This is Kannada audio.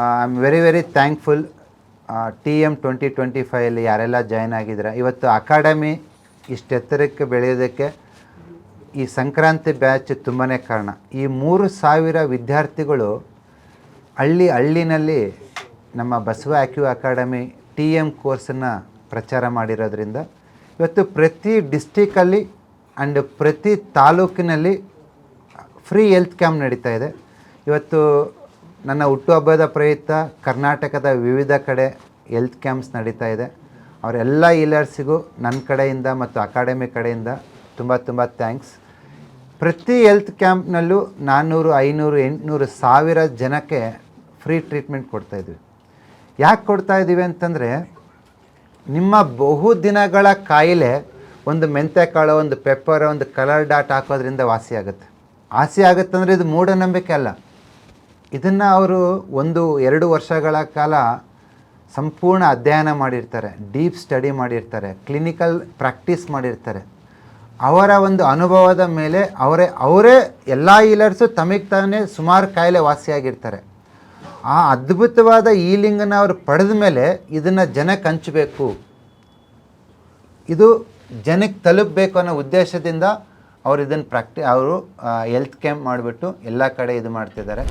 I am very very thankful T M twenty twenty ಫೈವಲ್ಲಿ ಯಾರೆಲ್ಲ ಜಾಯ್ನ್ ಆಗಿದ್ದಾರೆ? ಇವತ್ತು ಅಕಾಡೆಮಿ ಇಷ್ಟೆತ್ತರಕ್ಕೆ ಬೆಳೆಯೋದಕ್ಕೆ ಈ ಸಂಕ್ರಾಂತಿ ಬ್ಯಾಚ್ ತುಂಬಾ ಕಾರಣ. ಈ ಮೂರು ಸಾವಿರ ವಿದ್ಯಾರ್ಥಿಗಳು ಹಳ್ಳಿ ಹಳ್ಳಿನಲ್ಲಿ ನಮ್ಮ ಬಸವ ಆಕ್ಯೂ ಅಕಾಡೆಮಿ ಟಿ ಎಂ ಕೋರ್ಸನ್ನು ಪ್ರಚಾರ ಮಾಡಿರೋದ್ರಿಂದ ಇವತ್ತು ಪ್ರತಿ ಡಿಸ್ಟಿಕಲ್ಲಿ ಆ್ಯಂಡ್ ಪ್ರತಿ ತಾಲೂಕಿನಲ್ಲಿ ಫ್ರೀ ಹೆಲ್ತ್ ಕ್ಯಾಂಪ್ ನಡೀತಾ ಇದೆ. ಇವತ್ತು ನನ್ನ ಹುಟ್ಟುಹಬ್ಬದ ಪ್ರಯುಕ್ತ ಕರ್ನಾಟಕದ ವಿವಿಧ ಕಡೆ ಹೆಲ್ತ್ ಕ್ಯಾಂಪ್ಸ್ ನಡೀತಾ ಇದೆ. ಅವರೆಲ್ಲ ಈಲರ್ಸಿಗೂ ನನ್ನ ಕಡೆಯಿಂದ ಮತ್ತು ಅಕಾಡೆಮಿ ಕಡೆಯಿಂದ ತುಂಬ ತುಂಬ ಥ್ಯಾಂಕ್ಸ್ ಪ್ರತಿ ಹೆಲ್ತ್ ಕ್ಯಾಂಪ್ನಲ್ಲೂ ನಾನ್ನೂರು ಐನೂರು, ಎಂಟುನೂರು ಸಾವಿರ ಜನಕ್ಕೆ ಫ್ರೀ ಟ್ರೀಟ್ಮೆಂಟ್ ಕೊಡ್ತಾಯಿದ್ವಿ ಯಾಕೆ ಕೊಡ್ತಾ ಇದ್ದೀವಿ ಅಂತಂದರೆ, ನಿಮ್ಮ ಬಹು ದಿನಗಳ ಕಾಯಿಲೆ ಒಂದು ಮೆಂತ್ಯಕಾಳು ಒಂದು ಪೆಪ್ಪರ್ ಒಂದು ಕಲರ್ ಡಾಟ್ ಹಾಕೋದ್ರಿಂದ ವಾಸಿ ಆಗುತ್ತೆ. ವಾಸಿ ಆಗುತ್ತಂದರೆ ಇದು ಮೂಢನಂಬಿಕೆ ಅಲ್ಲ. ಇದನ್ನು ಅವರು ಒಂದು ಎರಡು ವರ್ಷಗಳ ಕಾಲ ಸಂಪೂರ್ಣ ಅಧ್ಯಯನ ಮಾಡಿರ್ತಾರೆ, ಡೀಪ್ ಸ್ಟಡಿ ಮಾಡಿರ್ತಾರೆ, ಕ್ಲಿನಿಕಲ್ ಪ್ರಾಕ್ಟೀಸ್ ಮಾಡಿರ್ತಾರೆ. ಅವರ ಒಂದು ಅನುಭವದ ಮೇಲೆ ಅವರೇ ಅವರೇ ಎಲ್ಲ ಈಲರ್ಸು ತಮಗೆ ತಾನೇ ಸುಮಾರು ಕಾಯಿಲೆ ವಾಸಿಯಾಗಿರ್ತಾರೆ. ಆ ಅದ್ಭುತವಾದ ಈಲಿಂಗನ್ನು ಅವರು ಪಡೆದ ಮೇಲೆ ಇದನ್ನು ಜನಕ್ಕೆ ಹಂಚಬೇಕು ಇದು ಜನಕ್ಕೆ ತಲುಪಬೇಕು ಅನ್ನೋ ಉದ್ದೇಶದಿಂದ ಅವರು ಇದನ್ನು ಪ್ರಾಕ್ಟಿ ಅವರು ಹೆಲ್ತ್ ಕ್ಯಾಂಪ್ ಮಾಡಿಬಿಟ್ಟು ಎಲ್ಲ ಕಡೆ ಇದು ಮಾಡ್ತಿದ್ದಾರೆ.